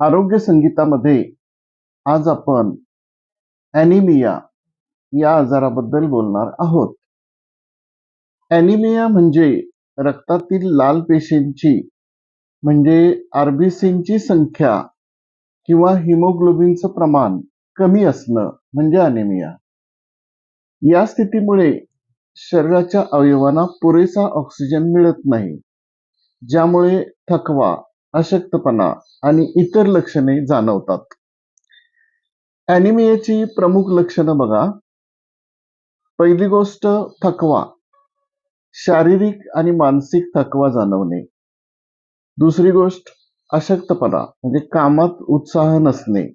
आरोग्य संगीतामध्ये आज आपण ॲनिमिया या आजाराबद्दल बोलणार आहोत. ॲनिमिया म्हणजे रक्तातील लाल पेशींची म्हणजे आरबीसींची संख्या किंवा हिमोग्लोबिनचं प्रमाण कमी असणं म्हणजे ॲनिमिया या स्थितीमुळे शरीराच्या अवयवांना पुरेसा ऑक्सिजन मिळत नाही ज्यामुळे थकवा अशक्तपणा आणि इतर लक्षणे जाणवतात. ॲनिमियाची प्रमुख लक्षणं बघा. पहिली गोष्ट थकवा. शारीरिक आणि मानसिक थकवा जाणवणे. दुसरी गोष्ट अशक्तपणा म्हणजे कामात उत्साह नसणे.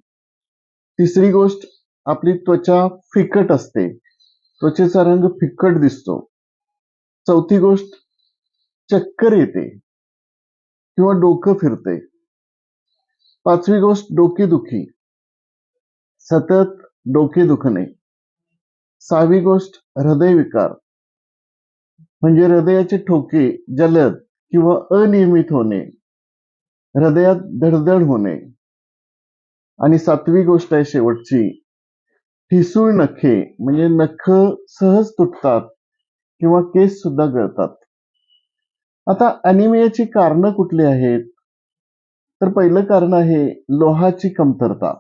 तिसरी गोष्ट आपली त्वचा फिकट असते. त्वचेचा रंग फिकट दिसतो. चौथी गोष्ट चक्कर येते. किंवा डोकं फिरते पाचवी गोष्ट डोकेदुखी सतत डोके दुखणे. सहावी गोष्ट हृदयविकार म्हणजे हृदयाचे ठोके जलद किंवा अनियमित होणे. हृदयात धडधड होणे. आणि सातवी गोष्ट आहे शेवटची. ठिसूळ नखे म्हणजे नख सहज तुटतात किंवा केस सुद्धा गळतात. आता अनिमियाची कारणं कुठली आहेत? तर पहिलं कारण आहे लोहाची कमतरता.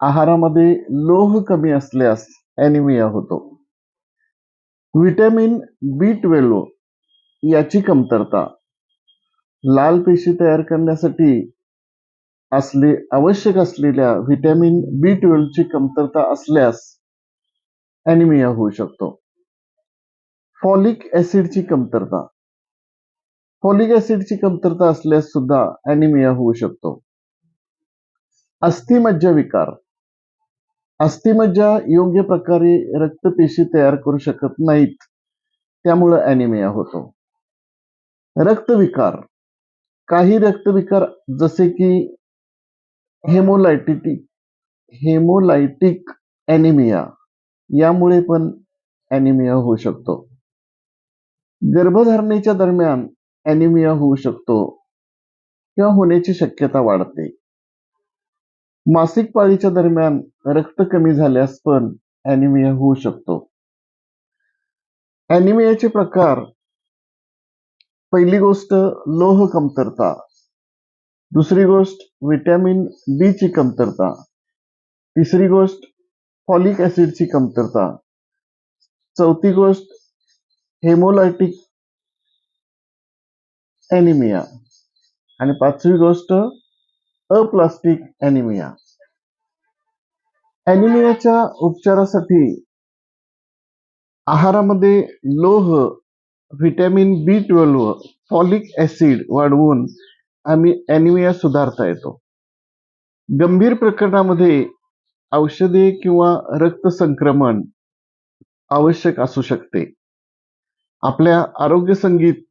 आहारामध्ये लोह कमी असल्यास ॲनिमिया होतो. व्हिटॅमिन बी ट्वेल्व याची कमतरता. लाल पेशी तयार करण्यासाठी असले आवश्यक असलेल्या व्हिटॅमिन बी ट्वेल्वची कमतरता असल्यास ॲनिमिया होऊ शकतो. फॉलिक ॲसिडची कमतरता. फॉलिक ऍसिडची कमतरता असल्यास सुद्धा अॅनिमिया होऊ शकतो. अस्थिमज्जा विकार. अस्थिमज्जा योग्य प्रकारे रक्तपेशी तयार करू शकत नाहीत. त्यामुळं अॅनिमिया होतो. रक्तविकार. काही रक्तविकार जसे की हेमोलायटिटिक हेमोलायटिक ॲनिमिया यामुळे पण ॲनिमिया होऊ शकतो. गर्भधारणेच्या दरम्यान ॲनिमिया होऊ शकतो किंवा होण्याची शक्यता वाढते. मासिक पाळीच्या दरम्यान रक्त कमी झाल्यास पण ॲनिमिया होऊ शकतो. ॲनिमियाचे प्रकार पहिली गोष्ट लोह कमतरता दुसरी गोष्ट व्हिटॅमिन बी ची कमतरता तिसरी गोष्ट फॉलिक ऍसिडची कमतरता चौथी गोष्ट हेमोलायटिक ॲनिमिया आणि पाचवी गोष्ट अप्लास्टिक ॲनिमिया ॲनिमियाच्या उपचारासाठी आहारामध्ये लोह vitamin B twelve folic acid वाढवून आम्ही ॲनिमिया सुधारता येतो. गंभीर प्रकरणामध्ये औषधे किंवा रक्त संक्रमण आवश्यक असू शकते. आपल्या आरोग्य संगीत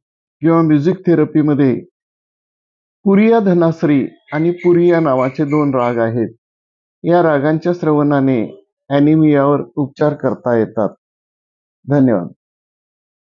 किंवा म्युझिक थेरपीमध्ये पुरिया धनाश्री आणि पुरिया नावाचे दोन राग आहेत. या रागांच्या श्रवणाने ॲनिमियावर उपचार करता येतात. धन्यवाद.